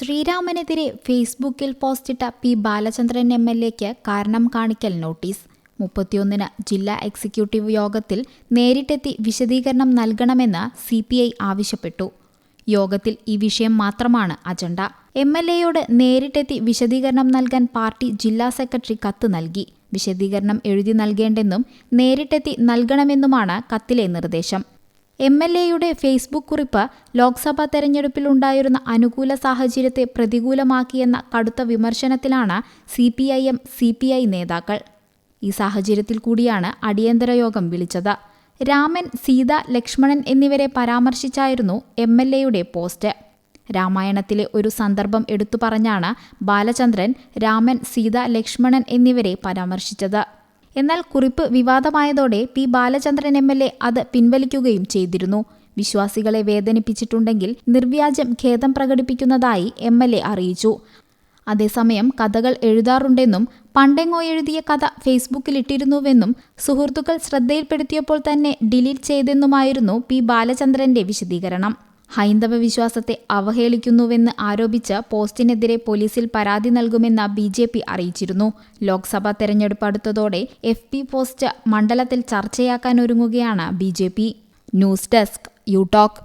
ശ്രീരാമനെതിരെ ഫേസ്ബുക്കിൽ പോസ്റ്റിട്ട P Balachandran M L എക്ക് കാരണം കാണിക്കൽ നോട്ടീസ്. മുപ്പത്തിയൊന്നിന് ജില്ലാ എക്സിക്യൂട്ടീവ് യോഗത്തിൽ നേരിട്ടെത്തി വിശദീകരണം നൽകണമെന്ന് സി പി ഐ ആവശ്യപ്പെട്ടു. യോഗത്തിൽ ഈ വിഷയം മാത്രമാണ് അജണ്ട. എം എൽ എയോട് നേരിട്ടെത്തി വിശദീകരണം നൽകാൻ പാർട്ടി ജില്ലാ സെക്രട്ടറി കത്ത് നൽകി. വിശദീകരണം എഴുതി നൽകേണ്ടെന്നും നേരിട്ടെത്തി നൽകണമെന്നുമാണ് കത്തിലെ നിർദ്ദേശം. എം എൽ എയുടെ ഫേസ്ബുക്ക് കുറിപ്പ് ലോക്സഭാ തെരഞ്ഞെടുപ്പിൽ ഉണ്ടായിരുന്ന അനുകൂല സാഹചര്യത്തെ പ്രതികൂലമാക്കിയെന്ന കടുത്ത വിമർശനത്തിലാണ് C P I M C P I നേതാക്കൾ. ഈ സാഹചര്യത്തിൽ കൂടിയാണ് അടിയന്തര യോഗം വിളിച്ചത്. രാമൻ സീത ലക്ഷ്മണൻ എന്നിവരെ പരാമർശിച്ചായിരുന്നു എം എൽ എയുടെ പോസ്റ്റ്. രാമായണത്തിലെ ഒരു സന്ദർഭം എടുത്തു പറഞ്ഞാണ് ബാലചന്ദ്രൻ രാമൻ സീത ലക്ഷ്മണൻ എന്നിവരെ പരാമർശിച്ചത്. എന്നാൽ കുറിപ്പ് വിവാദമായതോടെ P Balachandran M L A അത് പിൻവലിക്കുകയും ചെയ്തിരുന്നു. വിശ്വാസികളെ വേദനിപ്പിച്ചിട്ടുണ്ടെങ്കിൽ നിർവ്യാജം ഖേദം പ്രകടിപ്പിക്കുന്നതായി എം എൽ എ അറിയിച്ചു. അതേസമയം കഥകൾ എഴുതാറുണ്ടെന്നും പണ്ടെങ്ങോ എഴുതിയ കഥ ഫേസ്ബുക്കിലിട്ടിരുന്നുവെന്നും സുഹൃത്തുക്കൾ ശ്രദ്ധയിൽപ്പെടുത്തിയപ്പോൾ തന്നെ ഡിലീറ്റ് ചെയ്തെന്നുമായിരുന്നു പി ബാലചന്ദ്രന്റെ വിശദീകരണം. ഹൈന്ദവ വിശ്വാസത്തെ അവഹേളിക്കുന്നുവെന്ന് ആരോപിച്ച് പോസ്റ്റിനെതിരെ പോലീസിൽ പരാതി നൽകുമെന്ന് ബി ജെ പി അറിയിച്ചിരുന്നു. ലോക്സഭാ തെരഞ്ഞെടുപ്പ് അടുത്തതോടെ എഫ് പി പോസ്റ്റ് മണ്ഡലത്തിൽ ചർച്ചയാക്കാനൊരുങ്ങുകയാണ് B J P news desk U talk